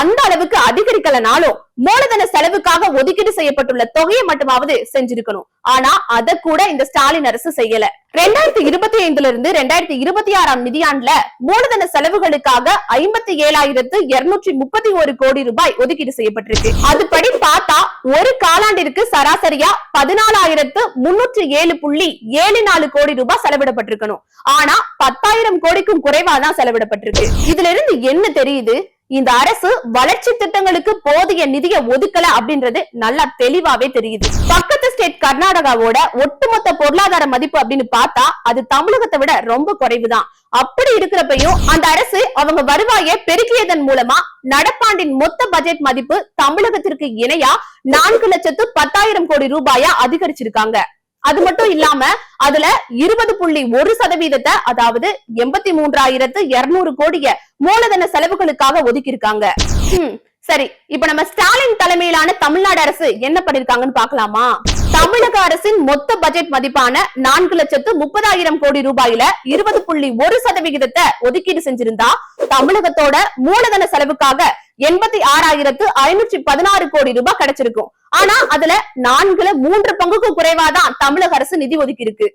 அந்த அளவுக்கு அதிகரிக்கலனாலும் மூலதன செலவுக்காக ஒதுக்கீடு செய்யப்பட்டுள்ள தொகையை மட்டுமாவது செஞ்சிருக்கணும். ஆனா அத கூட இந்த ஸ்டாலின் அரசு செய்யல. ரெண்டாயிரத்தி இருபத்தி ஐந்துல இருந்து ரெண்டாயிரத்தி இருபத்தி ஆறாம் நிதியாண்டுல மூலதன செலவுகளுக்காக ஐம்பத்தி ஏழாயிரத்து இருநூற்றி முப்பத்தி ஒரு கோடி ரூபாய் ஒதுக்கீடு செய்யப்பட்டிருக்கு. அதுபடி பார்த்தா ஒரு காலாண்டிற்கு சராசரியா பதினாலாயிரத்து முன்னூற்றி ஏழு புள்ளி ஏழு நாலு கோடி ரூபாய் செலவிடப்பட்டிருக்கணும். ஆனா பத்தாயிரம் கோடிக்கும் குறைவா தான் செலவிடப்பட்டிருக்கு. இதுல இருந்து என்ன தெரியுது? இந்த அரசு வளர்ச்சி திட்டங்களுக்கு போதிய நிதியை ஒதுக்கல அப்படின்றது நல்லா தெளிவாவே தெரியுது. பக்கத்து ஸ்டேட் கர்நாடகாவோட ஒட்டுமொத்த பொருளாதார மதிப்பு அப்படின்னு பார்த்தா அது தமிழகத்தை விட ரொம்ப குறைவுதான். அப்படி இருக்கிறப்பையும் அந்த அரசு அவங்க வருவாயை பெருக்கியதன் மூலமா நடப்பாண்டின் மொத்த பட்ஜெட் மதிப்பு தமிழகத்திற்கு இணையா நான்கு லட்சத்து பத்தாயிரம் கோடி ரூபாயா அதிகரிச்சிருக்காங்க. அது மட்டும் இல்லாம அதுல இருபது புள்ளி ஒரு சதவீதத்தை அதாவது எண்பத்தி மூன்றாயிரத்து இருநூறு கோடிய மூலதன செலவுகளுக்காக ஒதுக்கி இருக்காங்க சரி இப்ப நம்ம ஸ்டாலின் தலைமையிலான தமிழ்நாடு அரசு என்ன பண்ணிருக்காங்கன்னு பாக்கலாமா தமிழக அரசின் மொத்த பட்ஜெட் மதிப்பான நான்கு லட்சத்து முப்பதாயிரம் கோடி ரூபாயில இருபது புள்ளி ஒரு சதவிகிதத்தை ஒதுக்கீடு செஞ்சிருந்தா தமிழகத்தோட மூலதன செலவுக்காக எண்பத்தி ஆறாயிரத்து ஐநூற்றி பதினாறு கோடி ரூபாய் கிடைச்சிருக்கும். ஆனா அதுல நான்குல மூன்று பங்குக்கும் குறைவாதான் தமிழக அரசு நிதி ஒதுக்கி இருக்கு